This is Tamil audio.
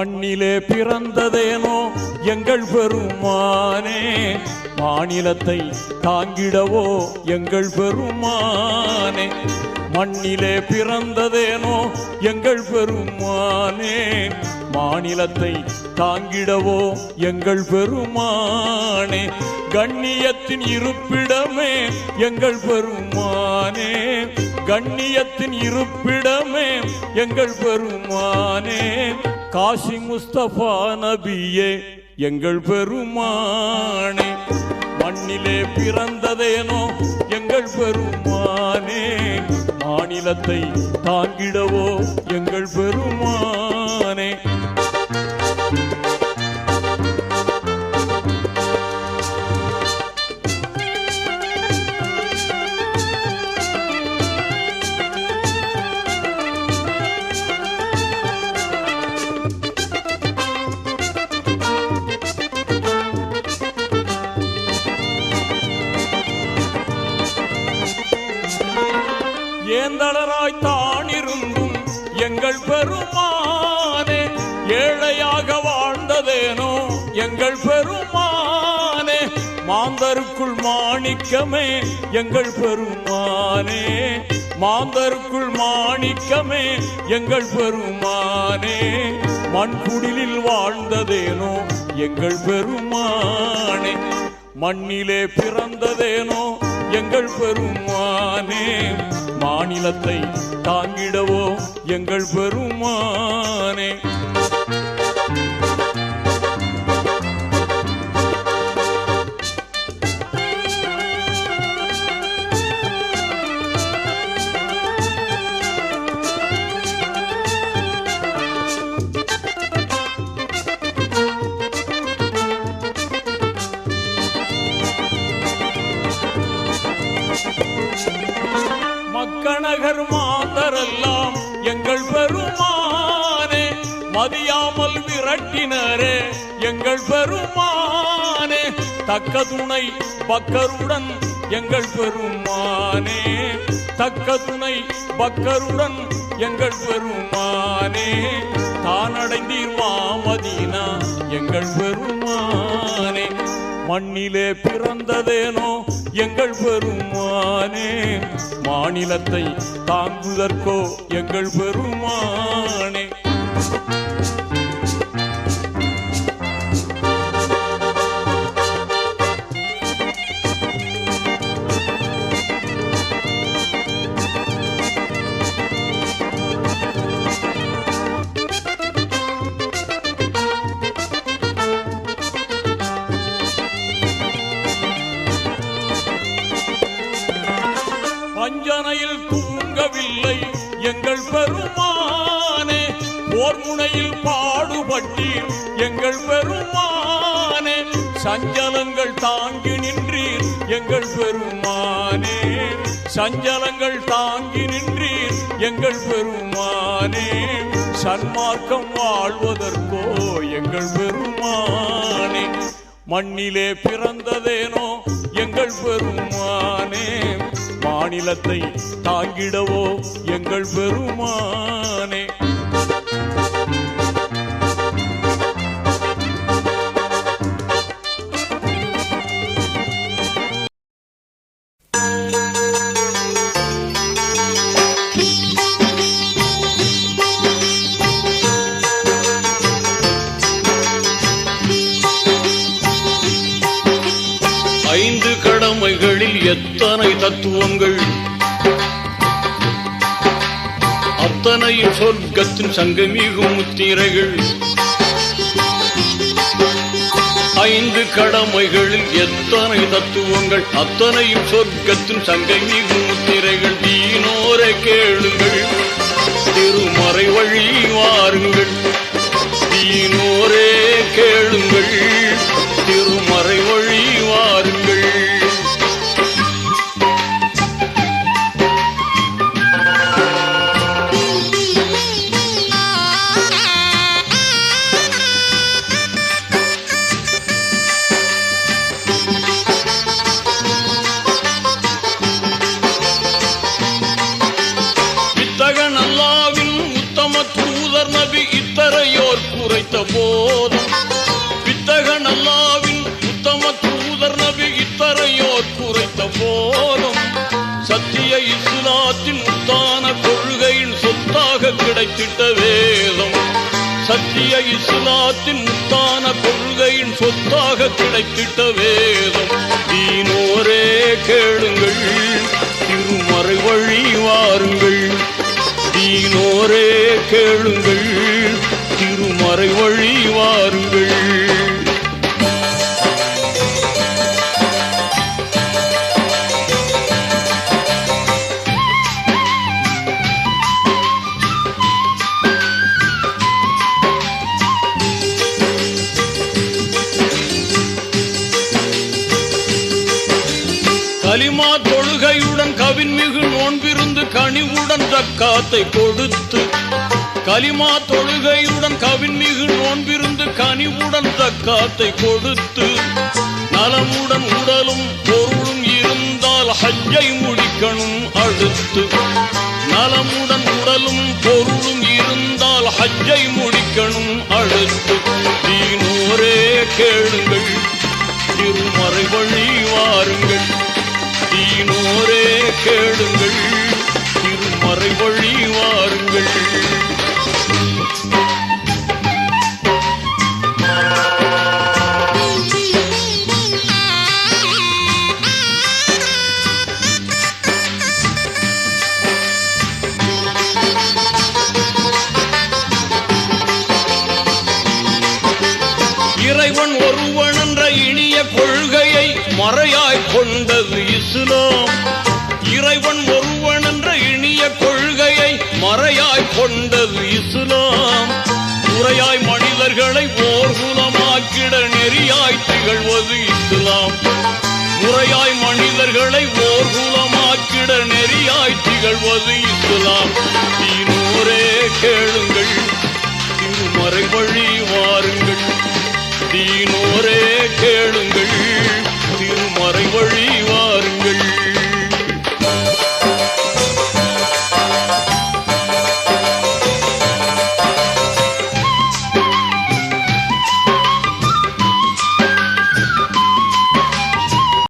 மண்ணிலே பிறந்ததேனோ எங்கள் பெருமானே. மாநிலத்தை தாங்கிடவோ எங்கள் பெருமானே. மண்ணிலே பிறந்ததேனோ எங்கள் பெருமானே. மாநிலத்தை தாங்கிடவோ எங்கள் பெருமானே. கண்ணியத்தின் இருப்பிடமே எங்கள் பெருமானே. கண்ணியத்தின் இருப்பிடமே எங்கள் பெருமானே. காசி முஸ்தபா நபியே எங்கள் பெருமானே மண்ணிலே பிறந்ததேனோ எங்கள் பெருமானே மாநிலத்தை தாங்கிடவோ எங்கள் பெருமானே. ஏந்தளராய் தானிருந்தும் எங்கள் பெருமானே ஏழையாக வாழ்ந்ததேனோ எங்கள் பெருமானே மாந்தருக்குள் மாணிக்கமே எங்கள் பெருமானே மாந்தருக்குள் மாணிக்கமே எங்கள் பெருமானே மண்குடிலில் வாழ்ந்ததேனோ எங்கள் பெருமானே மண்ணிலே பிறந்ததேனோ எங்கள் பெருமானே. மாநிலத்தை தாங்கிடவோ எங்கள் பெருமானே. மதியாமல் விரட்டினரே எங்கள் பெருமானே தக்க துணை பக்கருடன் எங்கள் பெருமானே. தக்க துணை பக்கருடன் எங்கள் பெருமானே. தானடைந்தீர் மாமதீனா எங்கள் பெருமானே. மண்ணிலே பிறந்ததேனோ எங்கள் பெருமானே. மாநிலத்தை தாங்குதற்கோ எங்கள் பெருமானே. போர் முனையில் பாடுபட்டீர். எங்கள் பெருமானே சஞ்சலங்கள் தாங்கி நின்றீர். எங்கள் பெருமானே சஞ்சலங்கள் தாங்கி நின்றீர். எங்கள் பெருமானே சன்மார்க்கம் வாழ்வதற்கோ எங்கள் பெருமானே. மண்ணிலே பிறந்ததேனோ எங்கள் பெருமானே. மாநிலத்தை தாங்கிடவோ எங்கள் பெருமானே. எத்தனை தத்துவங்கள்? அத்தனை சொர்க்கத்தின் சங்கமிகும் முத்திரைகள். ஐந்து கடமைகளில் எத்தனை தத்துவங்கள்? அத்தனையும் சொர்க்கத்தின் சங்கமிகும் முத்திரைகள். வீணோரை கேளுங்கள். திருமறை வழி வாருங்கள். போதும். வித்தகனல்லாவின் உத்தம தூதர் நபி இத்தரையோர் குறைத்த போதும். சத்திய இஸ்லாத்தின் முத்தான கொள்கையின் சொத்தாக கிடைத்திட்ட வேதம். சத்திய இஸ்லாத்தின் முத்தான கொள்கையின் சொத்தாக கிடைத்திட்ட வேதம். தீனோரே கேளுங்கள் திருமறை வழி வாருங்கள். தீனோரே கேளுங்கள். மறை வழி வாருங்கள். கலிமா தொழுகையுடன் கவின்மிகு நோன்பிருந்து கனிவுடன் தக்காத்தை கொடுத்து கலிமா தொழுகையுடன் கவின்மிகு நோன்பிருந்து கனிவுடன் தக்காத்தை கொடுத்து நலமுடன் உடலும் பொருளும் இருந்தால் ஹஜ்ஜை முடிக்கணும் அடுத்து. நலமுடன் உடலும் பொருளும் இருந்தால் ஹஜ்ஜை முடிக்கணும் அடுத்து. தீனோரே கேளுங்கள் திருமறை வழி வாருங்கள். தீனோரே கேளுங்கள் திருமறை வழி மறையாய் கொண்டது இஸ்லாம் இறைவன் ஒருவன் என்ற இனிய கொள்கையை மறையாய் கொண்டது இஸ்லாம் முறையாய் மனிதர்களை ஓர்குலமாக்கிட நெறியாய் திகழ்வது இஸ்லாம் முறையாய் மனிதர்களை ஓர்குலமாக்கிட நெறியாய் திகழ்வது